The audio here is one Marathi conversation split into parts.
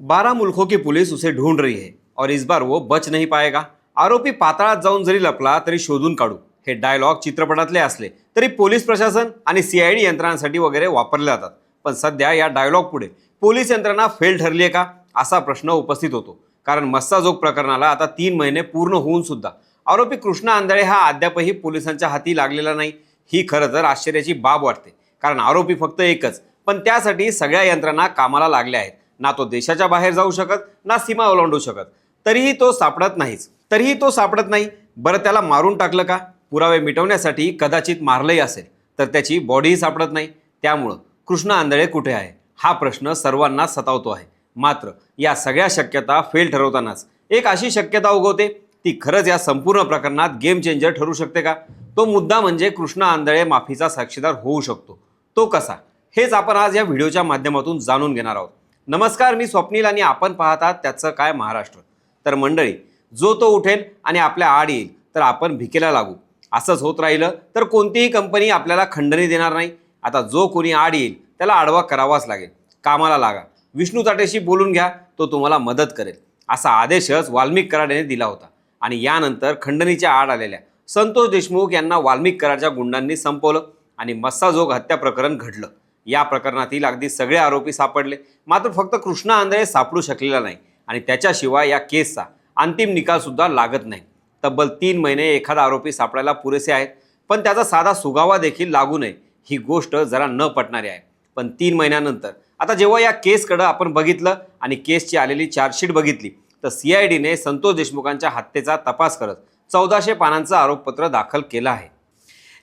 बारह मुल्कों की पुलिस उसे ढूंढ रही है और इस बार वो बच नहीं पाएगा। आरोपी पाताळात जाऊन जरी लपला तरी शोधून काढू। हे डायलॉग चित्रपटातले असले तरी पोलीस प्रशासन आणि सीआयडी यंत्रणांसाठी वगैरे वापरले जातात. पण सध्या या डायलॉग पुढे पोलीस यंत्रणा फेल ठरली आहे का असा प्रश्न उपस्थित होतो. कारण मस्साजोग प्रकरणाला आता तीन महिने पूर्ण होऊन सुद्धा आरोपी कृष्णा आंधळे हा अद्यापही पोलिसांच्या हाती लागलेला नाही. ही खरं तर आश्चर्याची बाब वाटते. कारण आरोपी फक्त एकच पण त्यासाठी सगळ्या यंत्रणा कामाला लागल्या आहेत. ना तो देशाच्या बाहेर जाऊ शकत ना सीमा ओलांडू शकत. तरीही तो सापडत नाहीच. तरीही तो सापडत नाही. बरं त्याला मारून टाकलं का? पुरावे मिटवण्यासाठी कदाचित मारलंही असेल तर त्याची बॉडीही सापडत नाही. त्यामुळं कृष्ण आंधळे कुठे आहे? हा प्रश्न सर्वांना सतावतो आहे. मात्र या सगळ्या शक्यता फेल ठरवतानाच. एक अशी शक्यता उगवते ती खरंच या संपूर्ण प्रकरणात गेम चेंजर ठरू शकते का? तो मुद्दा म्हणजे कृष्ण आंधळे माफीचा साक्षीदार होऊ शकतो. तो कसा? हेच आपण आज या व्हिडिओच्या माध्यमातून जाणून घेणार आहोत. नमस्कार मी स्वप्नील आणि आपण पाहतात त्याचं काय महाराष्ट्र. तर मंडळी जो तो उठेल आणि आपल्या आड येईल तर आपण भिकेला लागू. असंच होत राहिलं तर कोणतीही कंपनी आपल्याला खंडणी देणार नाही. आता जो कोणी आड येईल त्याला आडवा करावाच लागेल. कामाला लागा. विष्णू ताटेशी बोलून घ्या तो तुम्हाला मदत करेल. असा आदेशच वाल्मिक कराड्याने दिला होता. आणि यानंतर खंडणीच्या आड आलेल्या संतोष देशमुख यांना वाल्मिक कराडच्या गुंडांनी संपवलं आणि मस्साजोग हत्या प्रकरण घडलं. या प्रकरणातील अगदी सगळे आरोपी सापडले. मात्र फक्त कृष्णा आंधळे सापडू शकलेला नाही आणि त्याच्याशिवाय या केसचा अंतिम निकालसुद्धा लागत नाही. तब्बल तीन महिने एखादा आरोपी सापडायला पुरेसे आहेत. पण त्याचा साधा सुगावा देखील लागू नये ही गोष्ट जरा न पटणारी आहे. पण तीन महिन्यानंतर आता जेव्हा या केसकडं आपण बघितलं आणि केसची आलेली चार्जशीट बघितली तर सी आय डीने संतोष देशमुखांच्या हत्येचा तपास करत चौदाशे पानांचं आरोपपत्र दाखल केलं आहे.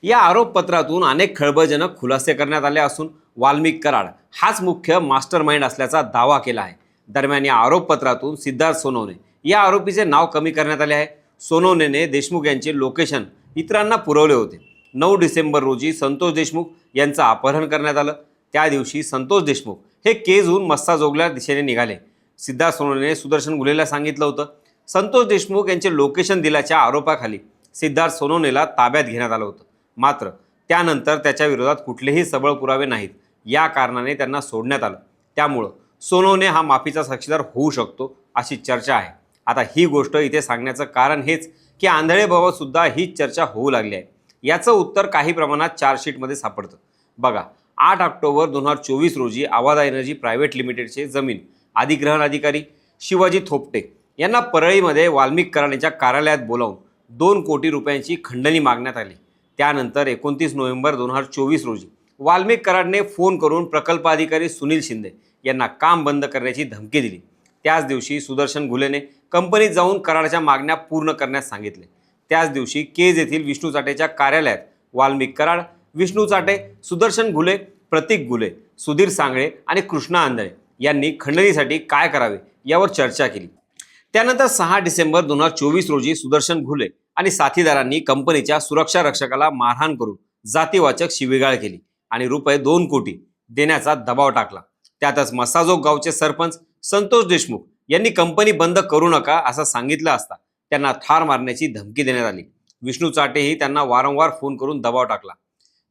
या आरोपपत्रातून अनेक खळबळजनक खुलासे करण्यात आले असून वाल्मिक कराड हाच मुख्य मास्टर माइंड असल्याचा दावा केला आहे. दरम्यान या आरोपपत्रातून सिद्धार्थ सोनवणे या आरोपीचे नाव कमी करण्यात आले आहे. सोनवणेने देशमुख यांचे लोकेशन इतरांना पुरवले होते. नऊ डिसेंबर रोजी संतोष देशमुख यांचं अपहरण करण्यात आलं. त्या दिवशी संतोष देशमुख हे केजहून मस्साजोगल्या दिशेने निघाले. सिद्धार्थ सोनवणे सुदर्शन गुलेला सांगितलं होतं. संतोष देशमुख यांचे लोकेशन दिल्याच्या आरोपाखाली सिद्धार्थ सोनवणेला ताब्यात घेण्यात आलं होतं. मात्र त्यानंतर त्याच्या विरोधात कुठलेही सबळ पुरावे नाहीत. या कारणाने त्यांना सोडण्यात आलं. त्यामुळं सोनवणे हा माफीचा साक्षीदार होऊ शकतो अशी चर्चा आहे. आता ही गोष्ट इथे सांगण्याचं कारण हेच की आंधळे हीच चर्चा होऊ लागली आहे. याचं उत्तर काही प्रमाणात चार्जशीटमध्ये सापडतं. बघा आठ ऑक्टोबर दोन हजार चोवीस रोजी आवादा एनर्जी प्रायव्हेट लिमिटेडचे जमीन अधिग्रहण अधिकारी शिवाजी थोपटे यांना परळीमध्ये वाल्मिक कराड कार्यालयात बोलावून दोन कोटी रुपयांची खंडणी मागण्यात आली. त्यानंतर एकोणतीस नोव्हेंबर दोन हजार चोवीस रोजी वाल्मिक कराडने फोन करून प्रकल्प अधिकारी सुनील शिंदे यांना काम बंद करण्याची धमकी दिली. त्याच दिवशी सुदर्शन घुलेने कंपनीत जाऊन कराडच्या मागण्या पूर्ण करण्यास सांगितले. त्याच दिवशी केज येथील विष्णू चाटेच्या कार्यालयात वाल्मिक कराड विष्णू चाटे सुदर्शन घुले प्रतीक घुले सुधीर सांगळे आणि कृष्णा आंधळे यांनी खंडणीसाठी काय करावे यावर चर्चा केली. त्यानंतर सहा डिसेंबर दोन हजार चोवीस रोजी सुदर्शन घुले आणि साथीदारांनी कंपनीच्या सुरक्षा रक्षकाला मारहाण करून जातीवाचक शिविगाळ केली. आणि रुपये दोन कोटी देण्याचा दबाव टाकला. त्यातच मसाजोग गावचे सरपंच संतोष देशमुख यांनी कंपनी बंद करू नका असं सांगितलं असता त्यांना ठार मारण्याची धमकी देण्यात आली. विष्णू चाटेही त्यांना वारंवार फोन करून दबाव टाकला.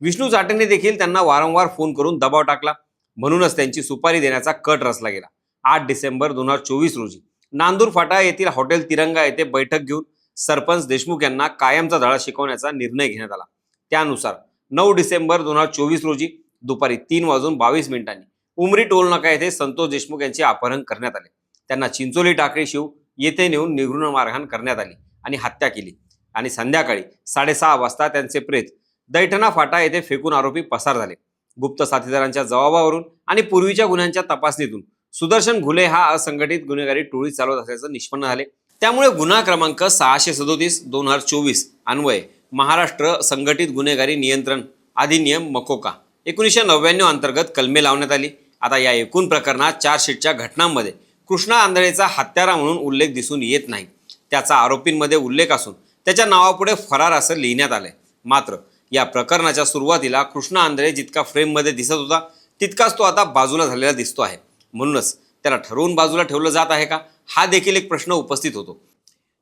विष्णू चाटेने देखील त्यांना वारंवार फोन करून दबाव टाकला. म्हणूनच त्यांची सुपारी देण्याचा कट रचला गेला. आठ डिसेंबर दोन हजार चोवीस रोजी नांदूर फाटा येथील हॉटेल तिरंगा येथे बैठक घेऊन सरपंच देशमुख यांना कायमचा धडा शिकवण्याचा निर्णय घेण्यात आला. त्यानुसार नऊ डिसेंबर दोन हजार चोवीस रोजी दुपारी तीन वाजून बावीस मिनिटांनी उमरी टोल नाका येथे संतोष देशमुख यांचे अपहरण करण्यात आले. त्यांना चिंचोली टाकळी शिव येथे नेऊन निगृण मारहाण करण्यात आली आणि हत्या केली. आणि संध्याकाळी साडेसहा वाजता त्यांचे प्रेत दैठणा फाटा येथे फेकून आरोपी पसार झाले. गुप्त साथीदारांच्या जबाबावरून आणि पूर्वीच्या गुन्ह्यांच्या तपासणीतून सुदर्शन घुले हा असंघटित गुन्हेगारी टोळी चालवत असल्याचं निष्पन्न झाले. त्यामुळे गुन्हा क्रमांक सहाशे सदोतीस दोन हजार चोवीस अन्वये महाराष्ट्र संघटित गुन्हेगारी नियंत्रण अधिनियम मकोका. एकोणीसशे नव्याण्णव अंतर्गत कलमे लावण्यात आली. आता या एकूण प्रकरणात चार्जशीटच्या घटनांमध्ये कृष्णा आंधळेचा हत्यारा म्हणून उल्लेख दिसून येत नाही. त्याचा आरोपींमध्ये उल्लेख असून त्याच्या नावापुढे फरार असं लिहिण्यात आलंय. मात्र या प्रकरणाच्या सुरुवातीला कृष्णा आंधळे जितका फ्रेममध्ये दिसत होता तितकाच तो आता बाजूला झालेला दिसतो आहे. म्हणूनच त्याला ठरवून बाजूला ठेवलं जात आहे का? हा देखील एक प्रश्न उपस्थित होतो.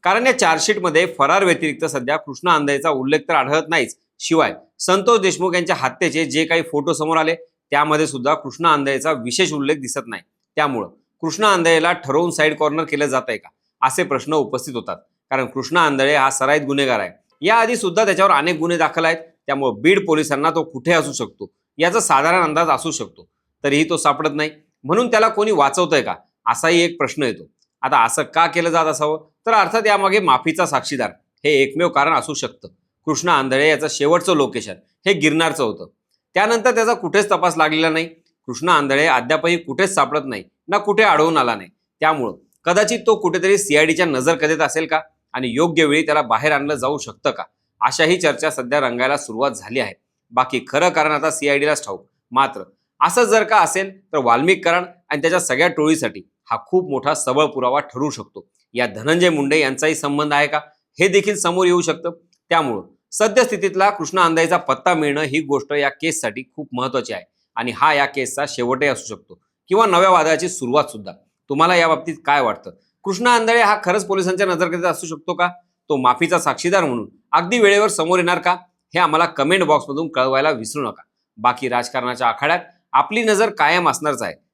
कारण या चार्जशीटमध्ये फरार व्यतिरिक्त सध्या कृष्णा आंधळेचा उल्लेख तर आढळत नाहीच. शिवाय संतोष देशमुख यांच्या हत्येचे जे काही फोटो समोर आले त्यामध्ये सुद्धा कृष्णा आंधळेचा विशेष उल्लेख दिसत नाही. त्यामुळं कृष्णा आंधळेला ठरवून साईड कॉर्नर केलं जात आहे का? असे प्रश्न उपस्थित होतात. कारण कृष्णा आंधळे हा सराईत गुन्हेगार आहे. याआधी सुद्धा त्याच्यावर अनेक गुन्हे दाखल आहेत. त्यामुळे बीड पोलिसांना तो कुठे असू शकतो? याचा साधारण अंदाज असू शकतो. तरीही तो सापडत नाही. म्हणून त्याला कोणी वाचवतंय का? असाही एक प्रश्न येतो. आता असं का केलं जात असावं? तर अर्थात यामागे माफीचा साक्षीदार हे एकमेव कारण असू शकतं. कृष्णा आंधळे याचं शेवटचं लोकेशन हे गिरनारचं होतं. त्यानंतर त्याचा कुठेच तपास लागलेला नाही. कृष्णा आंधळे अद्यापही कुठेच सापडत नाही ना कुठे अडवून आला नाही. त्यामुळं कदाचित तो कुठेतरी सीआयडीच्या नजर कधीत असेल का? आणि योग्य वेळी त्याला बाहेर आणलं जाऊ शकतं का? अशाही चर्चा सध्या रंगायला सुरुवात झाली आहे. बाकी खरं कारण आता सीआयडीलाच ठाऊक. मात्र असं जर का असेल तर वाल्मिक कारण आणि त्याच्या सगळ्या टोळीसाठी हा खूप मोठा सबळ पुरावा ठरू शकतो. या धनंजय मुंडे यांचाही संबंध आहे का? हे देखील समोर येऊ शकतं. त्यामुळं सद्यस्थितीतला कृष्णा आंधाईचा पत्ता मिळणं ही गोष्ट या केससाठी खूप महत्वाची आहे. आणि हा या केसचा शेवटही असू शकतो. किंवा नव्या वादाची सुरुवात सुद्धा. तुम्हाला या बाबतीत काय वाटतं? कृष्णा आंधळे हा खरंच पोलिसांच्या नजरकडे असू शकतो का? तो माफीचा साक्षीदार म्हणून अगदी वेळेवर समोर येणार का? हे आम्हाला कमेंट बॉक्समधून कळवायला विसरू नका. बाकी राजकारणाच्या आखाड्यात आपली नजर कायम असणारच आहे.